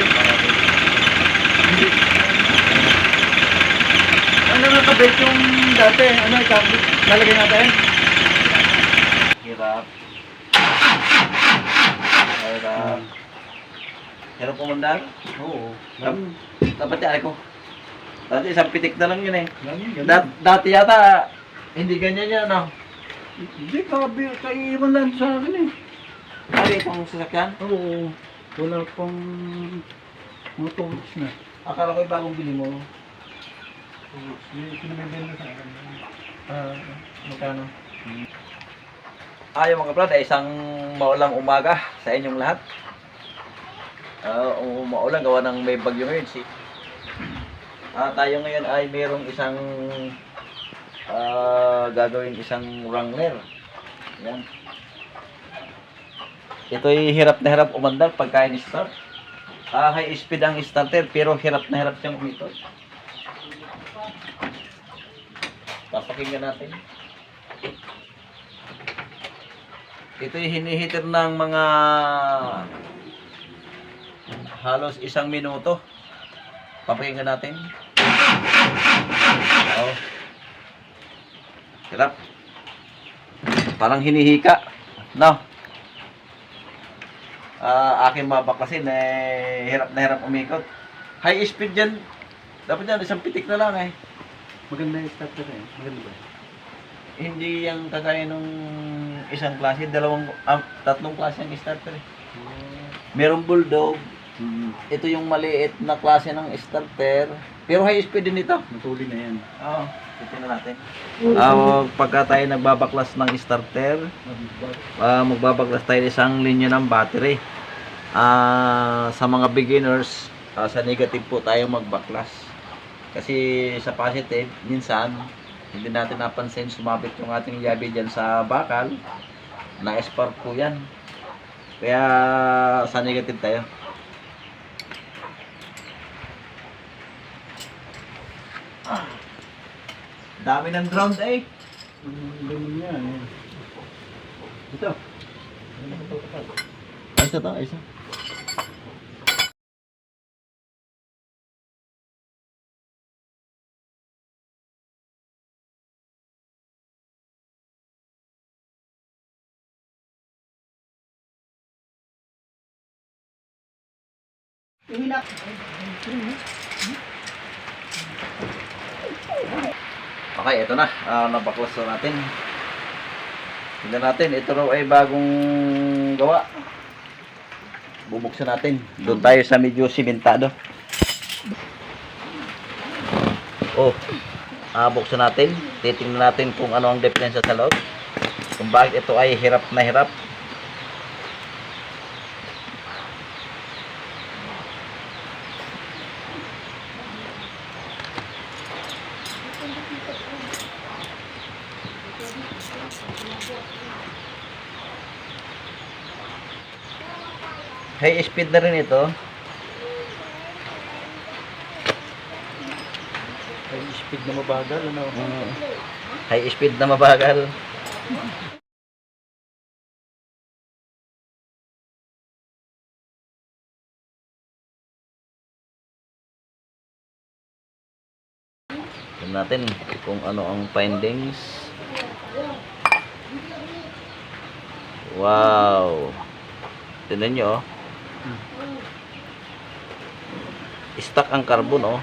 na hindi. Ano nakabel yung dati? Ano ikabit? Lalagay natin? Hirap. Hirap. Hirap kumandar? Oo. Tap- Dapat yan ko. Dati isang pitik na lang yun eh. Dat- dati yata, hindi ganyan yan, no? Hindi, kabi, kaiiwan lang sa akin eh. Ari itong sasakyan. Oo. Wala pang mga tools na. Akala ko yung bagong bili mo. Tools. Yung pinabibenta sa akin. Ah, magkano? Ayaw mga ay isang maulang umaga sa inyong lahat. Ah, uh, maulang gawa ng may bagyo ngayon si. Ah, tayo ngayon ay mayroong isang ah gagawin isang wrangler. Yan. Ito'y hirap na hirap umandar pagka in-start. Ah, high speed ang starter pero hirap na hirap siyang umikot. Papakinggan natin. Ito'y hinihiter ng mga halos isang minuto. Papakinggan natin. Oh. Hirap. Parang hinihika. No? Ah, aking mabaklasin eh hirap na hirap umikot. High speed yan. Dapat yan isang pitik na lang eh. Maganda yung starter eh. Maganda ba? Hindi yung kagaya nung isang klase, dalawang, ah, tatlong klase ang starter. eh. Merong bulldog, Hmm. ito yung maliit na klase ng starter, pero high speed din ito. Matuli na yan. Oo, titingnan natin. Ah, pagka tayo nagbabaklas ng starter, ah, magbabaklas tayo isang linya ng battery. Ah, sa mga beginners, ah, sa negative po tayo magbaklas. Kasi sa positive, minsan, hindi natin napansin sumabit yung ating yabi dyan sa bakal. Na-spark po yan. Kaya sa negative tayo. Dami ng ground eh. Ang ganun yan eh. Ito. Isa to, isa. Okay, ito na. Ah, nabaklas na natin. Tignan natin, ito raw ay bagong gawa. Bubuksan natin. Doon tayo sa medyo simentado. Oh, ah, buksan natin. Titingnan natin kung ano ang diferensya sa loob. Kung bakit ito ay hirap na hirap. High speed na rin ito. Ay, speed na mabagal. Ano? Mm. High speed na mabagal. Tignan natin kung ano ang findings. Wow. Tignan nyo, oh. Stuck ang carbon, oh.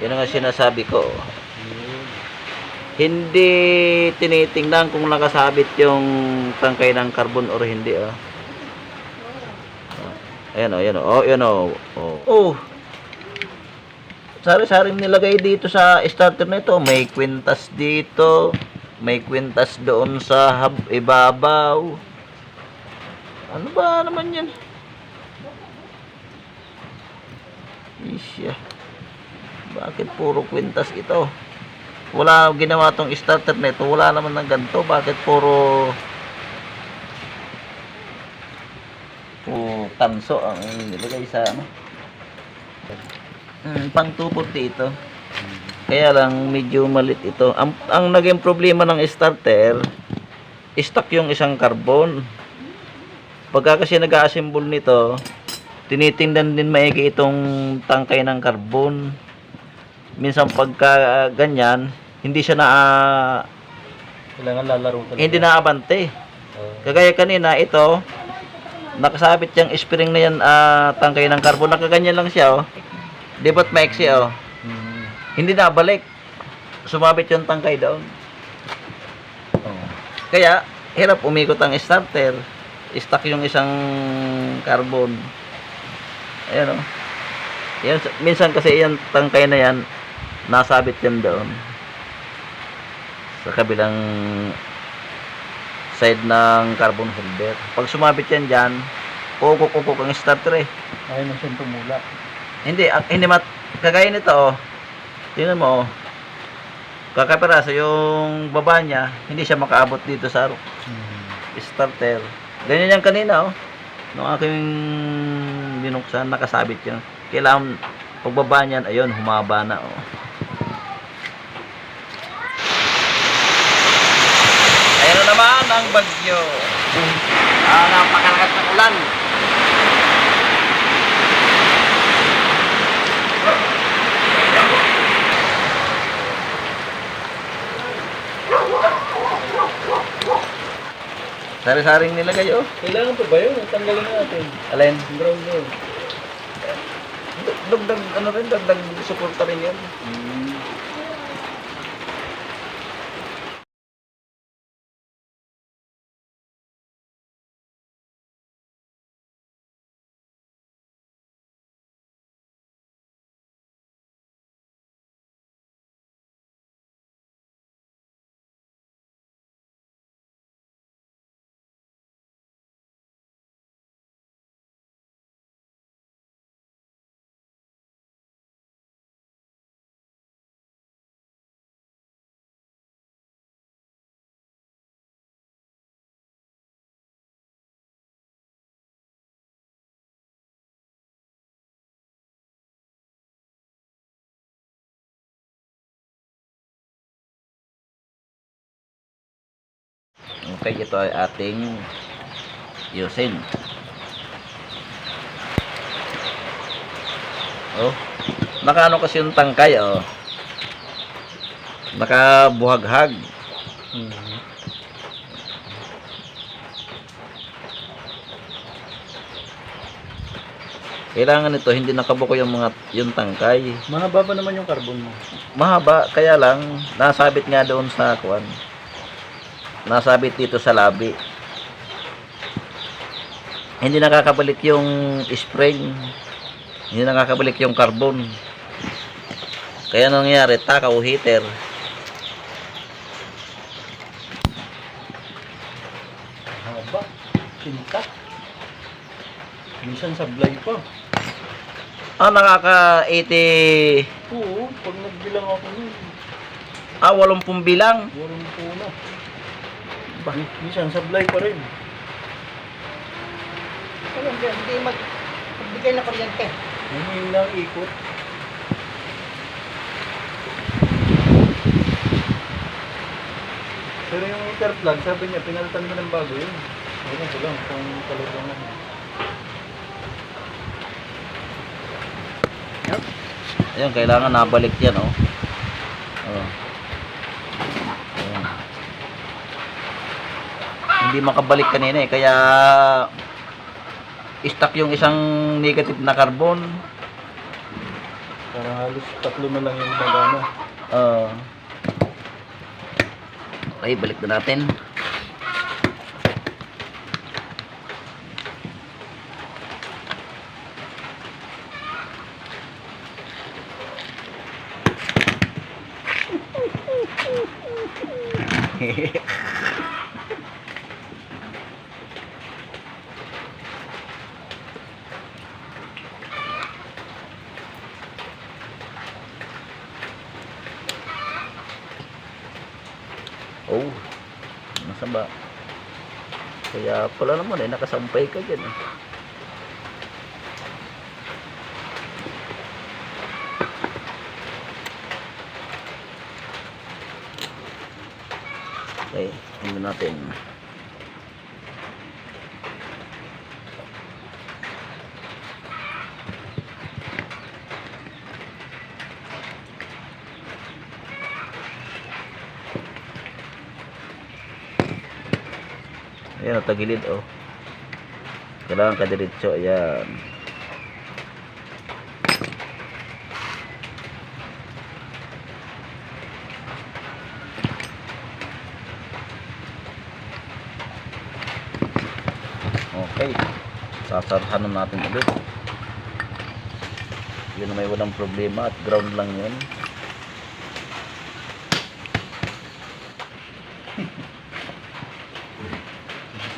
Yan ang sinasabi ko. oh. Hindi tinitingnan kung nakasabit yung tangkay ng carbon or hindi ah. Ayan oh, ayan oh. Oh, ayan oh. Oh. oh. Sari-saring nilagay dito sa starter nito. May kwintas dito. May kwintas doon sa hab ibabaw. Ano ba naman yan? Isya. Bakit puro kwintas ito? Wala ginawa tong starter nito. Wala naman ng ganito. Bakit puro puro tanso ang nilagay sa ano? Hmm, pang 240 ito. Kaya lang medyo malit ito. Ang, ang naging problema ng starter, stuck yung isang carbon. Pagka kasi nag-assemble nito, tinitingnan din maigi itong tangkay ng carbon. Minsan pagka ah, ganyan, hindi siya na ah, Kailangan lalaro talaga. hindi naabante. Oo. Kagaya kanina, ito, nakasabit yung spring na yan, ah, tangkay ng carbon. Nakaganyan lang siya, oh. Di ba't maiksi, oh. Hmm. Hindi na balik. Sumabit yung tangkay doon. Oo. Kaya, hirap umikot ang starter. Stuck yung isang carbon. Ayan o. Yan, minsan kasi yung tangkay na yan, nasabit yan doon. Sa kabilang side ng carbon holder. Pag sumabit yan dyan, ukok-ukok ang starter eh. Ayaw na siyang tumula. Hindi, ah, hindi mat kagaya nito oh. Tingnan mo oh. Kakapiraso yung baba niya, hindi siya makaabot dito sa Hmm. starter. Ganyan yan kanina oh. Nung aking binuksan, nakasabit yun. Kailangan pagbaba niyan, ayun, humaba na oh. Ayun na naman ang bagyo. Ah, napakalakas ng ulan. Sari-saring nilagay oh. Kailangan pa ba yun? Tanggalin natin. Alin? Brown yun. Dagdag, ano rin, dagdag suporta rin yan. Hmm. Okay, ito ay ating yusin. Oh, nakaano kasi yung tangkay, oh. Nakabuhaghag. Hmm. Kailangan nito hindi nakabuko yung mga yung tangkay. Mahaba pa naman yung carbon mo. Mahaba, kaya lang nasabit nga doon sa kuan. Nasabit dito sa labi. Hindi nakakabalik yung spring. Hindi nakakabalik yung carbon. Kaya nangyayari, takaw heater. Haba. Sinta. Minsan sablay pa. Ah, nakaka 80 Oo, pag nagbilang ako nun, ah 80 bilang. walang po na. Minsan sablay pa rin. Alam mo, hindi mag magbigay ng kuryente. Humingi ng ikot. Pero yung meter plug, sabi niya, pinalitan mo ng bago yun. Ewan ko lang kung talagang ano. Ayun, kailangan nabalik yan. Oh. Hindi makabalik kanina eh, kaya stuck yung isang negative na carbon. Parang halos tatlo na lang yung magana. Uh, okay, balik na natin. oh, Kaya pala naman eh, nakasampay ka dyan eh. Okay, tingnan natin. Ayan, tagilid oh. Kailangan ka diretso, ayan. Okay. Sasarhanan natin ulit. Yun may walang problema at ground lang yun.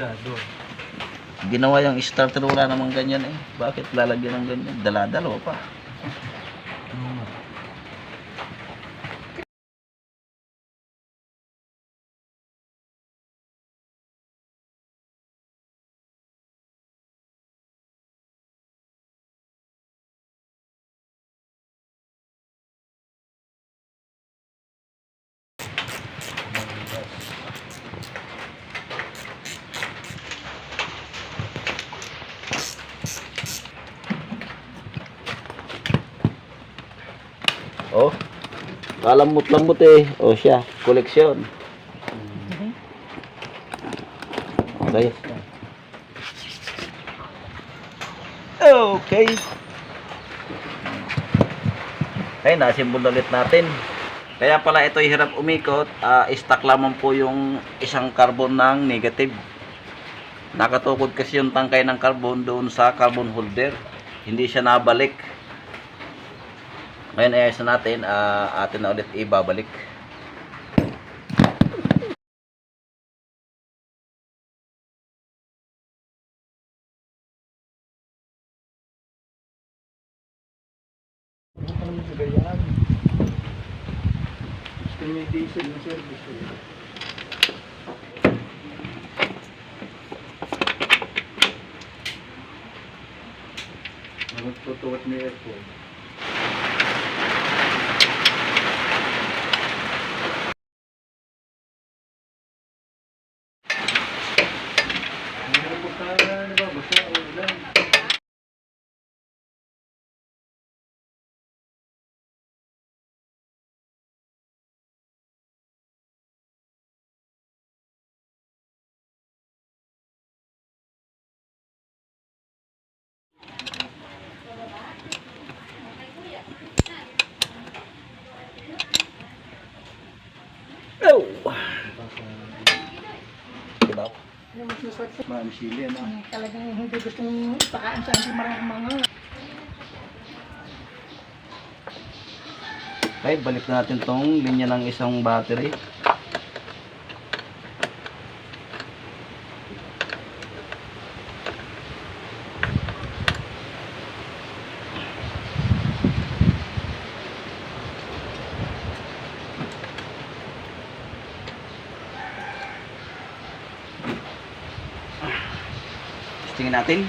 Isado. Ginawa yung starter wala namang ganyan eh. Bakit lalagyan ng ganyan? Daladalo pa. Kalamot-lamot eh. Oh siya, koleksyon. Okay. Okay. Ay, nasimbol ulit natin. Kaya pala ito hirap umikot. ah stock lamang po yung isang carbon ng negative. Nakatukod kasi yung tangkay ng carbon doon sa carbon holder. Hindi siya nabalik. Ngayon ayos na natin, ah, atin na ulit ibabalik. Diesel ng service. Magtutuwat ni aircon. Sa Ma'am Chile, no? Yung talagang hindi gustong pakaan sa hindi maraming mga Okay, balik na natin tong linya ng isang battery. Tingnan natin.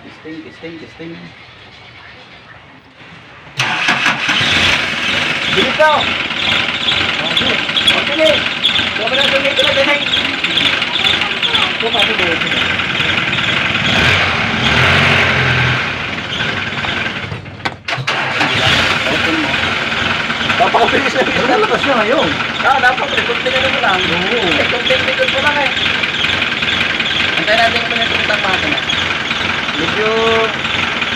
Testing, testing, testing. Dito! Okay, na sa dito na din? Ito pa ito dito. Open mo. Napakabilis na ito. Lalabas siya ngayon. Ah, dapat reconfigure mo lang. Oo. Reconfigure mo lang eh. Antayin natin kung may tumitang makina. Medyo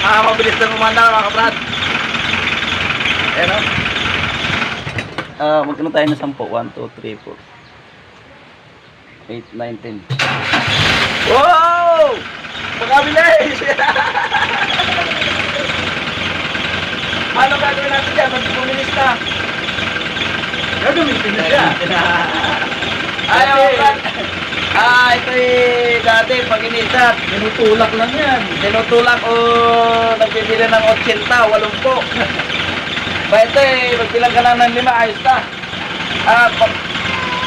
ah, mabilis na umanda mga kabrad. Ayan o. Ah, magkano tayo na 10? 1, 2, 3, 4. 8, 9, 10. Wow! Makabilis! Paano gagawin natin dyan? Pag bumilis na. Gagamitin na siya. Ayaw, Brad. Ah, ito eh, dati pag inisat, Tinutulak lang yan. tinutulak o nagbibili ng 80, 80. ba ito eh, magbilang ka lang ng lima, ayos na. Ah, pag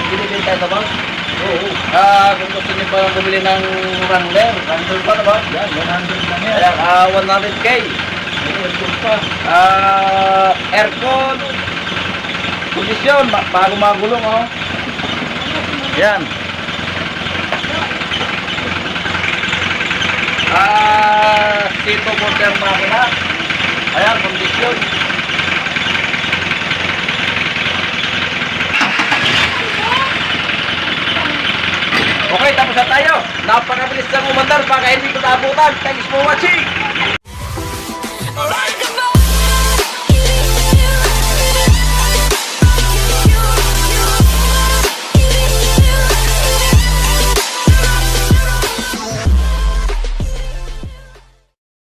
binibili tayo ba? Oo. Ah, kung gusto niyo pa bumili ng Wrangler, Wrangler pa na ba? Yan, 100 lang yan. Ayan, ah, 100k. Aircon. Ah, aircon. Kondisyon, ba- bago magulong oh. Yan. Ah, sito po ang makina. Ayan, kondisyon. Okay, tapos na tayo. Napakabilis ng umandar, baka hindi ko naabutan. Thanks for watching.